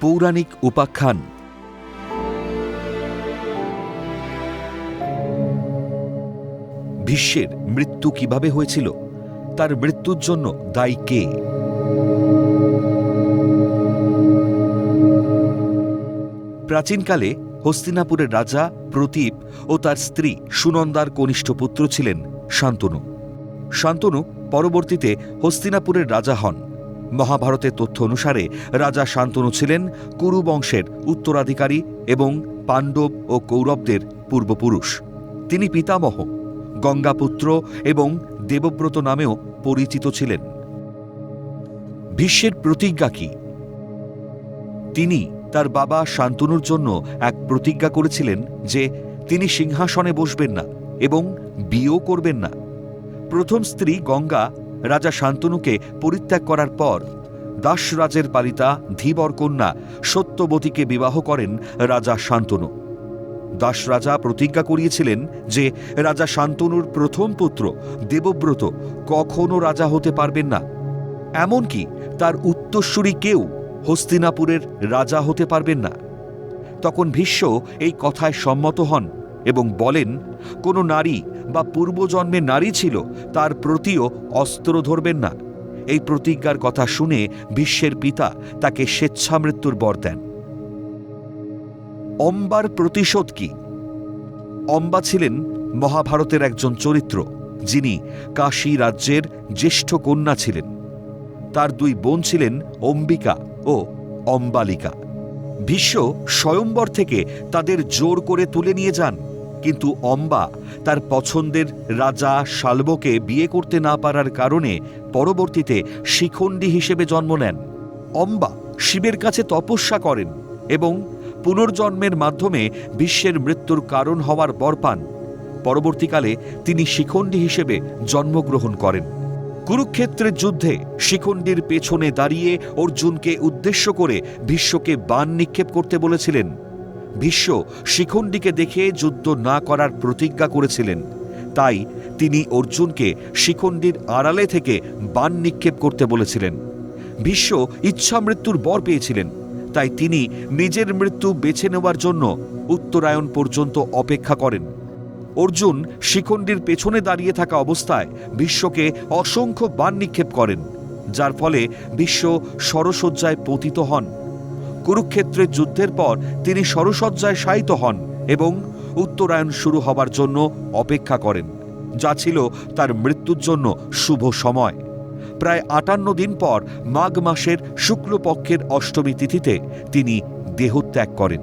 পৌরাণিক উপাখ্যান। ভীষ্মের মৃত্যু কীভাবে হয়েছিল? তার মৃত্যুর জন্য দায়ী কে? প্রাচীনকালে হস্তিনাপুরের রাজা প্রতীপ ও তার স্ত্রী সুনন্দার কনিষ্ঠ পুত্র ছিলেন শান্তনু। শান্তনু পরবর্তীতে হস্তিনাপুরের রাজা হন। মহাভারতের তথ্য অনুসারে রাজা শান্তনু ছিলেন কুরু বংশের উত্তরাধিকারী এবং পাণ্ডব ও কৌরবদের পূর্বপুরুষ। তিনি পিতামহ, গঙ্গাপুত্র এবং দেবব্রত নামেও পরিচিত ছিলেন। ভীষ্মের প্রতিজ্ঞা কি? তিনি তার বাবা শান্তনুর জন্য এক প্রতিজ্ঞা করেছিলেন যে তিনি সিংহাসনে বসবেন না এবং বিয়েও করবেন না। প্রথম স্ত্রী গঙ্গা রাজা শান্তনুকে পরিত্যাগ করার পর দাসরাজের পালিতা ধীবর কন্যা সত্যবতীকে বিবাহ করেন রাজা শান্তনু। দাসরাজা প্রতিজ্ঞা করিয়েছিলেন যে রাজা শান্তনুর প্রথম পুত্র দেবব্রত কখনো রাজা হতে পারবেন না। এমনকি তার উত্তরসূরি কেউ হস্তিনাপুরের রাজা হতে পারবেন না। তখন ভীষ্ম এই কথায় সম্মত হন এবং বলেন, কোনো নারী বা পূর্বজন্মে নারী ছিল, তার প্রতিও অস্ত্র ধরবেন না। এই প্রতিজ্ঞার কথা শুনে বিশ্বের পিতা তাকে স্বেচ্ছামৃত্যুর বর দেন। অম্বার প্রতিশোধ কি? অম্বা ছিলেন মহাভারতের একজন চরিত্র, যিনি কাশী রাজ্যের জ্যেষ্ঠ কন্যা ছিলেন। তার দুই বোন ছিলেন অম্বিকা ও অম্বালিকা। ভীষ্ম স্বয়ম্বর থেকে তাদের জোর করে তুলে নিয়ে যান। কিন্তু অম্বা তার পছন্দের রাজা শালবকে বিয়ে করতে না পারার কারণে পরবর্তীতে শিখণ্ডী হিসেবে জন্ম নেন। অম্বা শিবের কাছে তপস্যা করেন এবং পুনর্জন্মের মাধ্যমে বিশ্বের মৃত্যুর কারণ হওয়ার বর পান। পরবর্তীকালে তিনি শিখণ্ডী হিসেবে জন্মগ্রহণ করেন। কুরুক্ষেত্রের যুদ্ধে শিখণ্ডীর পেছনে দাঁড়িয়ে অর্জুনকে উদ্দেশ্য করে ভীষ্মকে বান নিক্ষেপ করতে বলেছিলেন। ভীষ্ম শিখণ্ডীকে দেখে যুদ্ধ না করার প্রতিজ্ঞা করেছিলেন। তাই তিনি অর্জুনকে শিখণ্ডীর আড়ালে থেকে বান নিক্ষেপ করতে বলেছিলেন। ভীষ্ম ইচ্ছা মৃত্যুর বর পেয়েছিলেন। তাই তিনি নিজের মৃত্যু বেছে নেওয়ার জন্য উত্তরায়ণ পর্যন্ত অপেক্ষা করেন। অর্জুন শিখণ্ডীর পেছনে দাঁড়িয়ে থাকা অবস্থায় বিশ্বকে অসংখ্য বান নিক্ষেপ করেন, যার ফলে বিশ্ব সরসজ্জায় পতিত হন। কুরুক্ষেত্রের যুদ্ধের পর তিনি সরসজ্জায় শায়িত হন এবং উত্তরায়ণ শুরু হবার জন্য অপেক্ষা করেন, যা ছিল তার মৃত্যুর জন্য শুভ সময়। প্রায় আটান্ন দিন পর মাঘ মাসের শুক্লপক্ষের অষ্টমী তিথিতে তিনি দেহত্যাগ করেন।